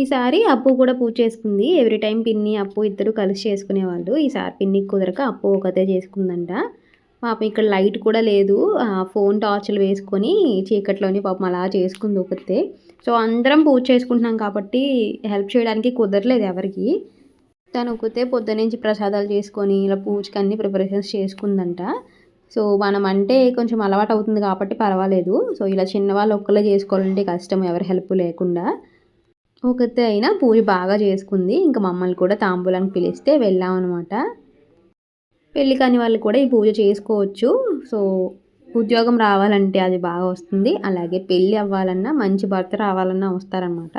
ఈసారి అప్పు కూడా పూజ చేసుకుంది. ఎవ్రీ టైం పిన్ని అప్పు ఇద్దరు కలిసి చేసుకునేవాళ్ళు. ఈసారి పిన్నికి కుదరక అప్పు ఒకతే చేసుకుందంట. పాపం ఇక్కడ లైట్ కూడా లేదు. ఫోన్ టార్చ్లు వేసుకొని చీకట్లోని పాపం అలా చేసుకుంది ఒకతే. సో అందరం పూజ చేసుకుంటున్నాం కాబట్టి హెల్ప్ చేయడానికి కుదరలేదు ఎవరికి. తను ఒకతే పొద్దునుంచి ప్రసాదాలు చేసుకొని ఇలా పూజకి అన్ని ప్రిపరేషన్స్ చేసుకుందంట. సో మనం అంటే కొంచెం అలవాటు అవుతుంది కాబట్టి పర్వాలేదు. సో ఇలా చిన్నవాళ్ళు ఒక్కలే చేసుకోవాలంటే కష్టం ఎవరి హెల్ప్ లేకుండా. ఒకతే అయినా పూజ బాగా చేసుకుంది. ఇంకా మమ్మల్ని కూడా తాంబూలానికి పిలిస్తే వెళ్ళామన్నమాట పెళ్ళి కాని వాళ్ళు కూడా ఈ పూజ చేసుకోవచ్చు. సో ఉద్యోగం రావాలంటే అది బాగా వస్తుంది. అలాగే పెళ్ళి అవ్వాలన్నా మంచి భర్త రావాలన్నా వస్తారనమాట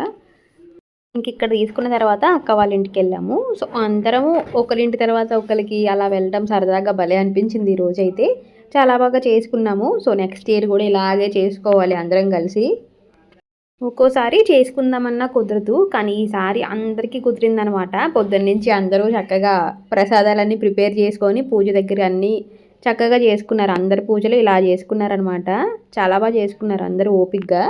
ఇంక ఇక్కడ తీసుకున్న తర్వాత అక్క వాళ్ళ ఇంటికి వెళ్ళాము. సో అందరము ఒకరింటి తర్వాత ఒకరికి అలా వెళ్ళడం సరదాగా భలే అనిపించింది ఈ అయితే చాలా బాగా చేసుకున్నాము. సో నెక్స్ట్ ఇయర్ కూడా ఇలాగే చేసుకోవాలి అందరం కలిసి. ఒక్కోసారి చేసుకుందామన్నా కుదరదు. కానీ ఈసారి అందరికీ కుదిరిందనమాట. పొద్దున్నుంచి అందరూ చక్కగా ప్రసాదాలన్నీ ప్రిపేర్ చేసుకొని పూజ దగ్గర అన్నీ చక్కగా చేసుకున్నారు. అందరి పూజలు ఇలా చేసుకున్నారనమాట. చాలా బాగా చేసుకున్నారు అందరూ ఓపిక్గా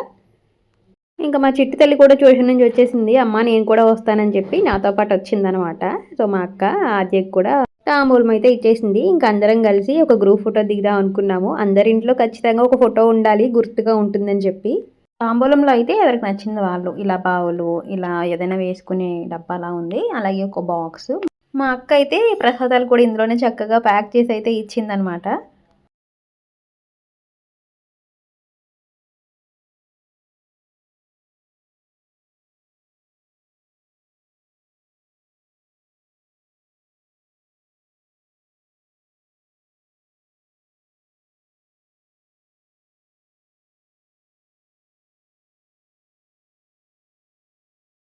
ఇంకా మా చిట్టి తల్లి కూడా ట్యూషన్ నుంచి వచ్చేసింది. అమ్మ నేను కూడా వస్తానని చెప్పి నాతో పాటు వచ్చిందనమాట. సో మా అక్క ఆద్యకి కూడా తాంబూలం అయితే ఇచ్చేసింది. ఇంకా అందరం కలిసి ఒక గ్రూప్ ఫోటో దిగుదాం అనుకున్నాము. అందరి ఇంట్లో ఖచ్చితంగా ఒక ఫోటో ఉండాలి గుర్తుగా ఉంటుందని చెప్పి. తాంబూలంలో అయితే ఎవరికి నచ్చింది వాళ్ళు? ఇలా బావులు ఇలా ఏదైనా వేసుకునే డబ్బాలా ఉంది. అలాగే ఒక బాక్స్. మా అక్క అయితే ప్రసాదాలు కూడా ఇందులోనే చక్కగా ప్యాక్ చేసి అయితే ఇచ్చిందనమాట.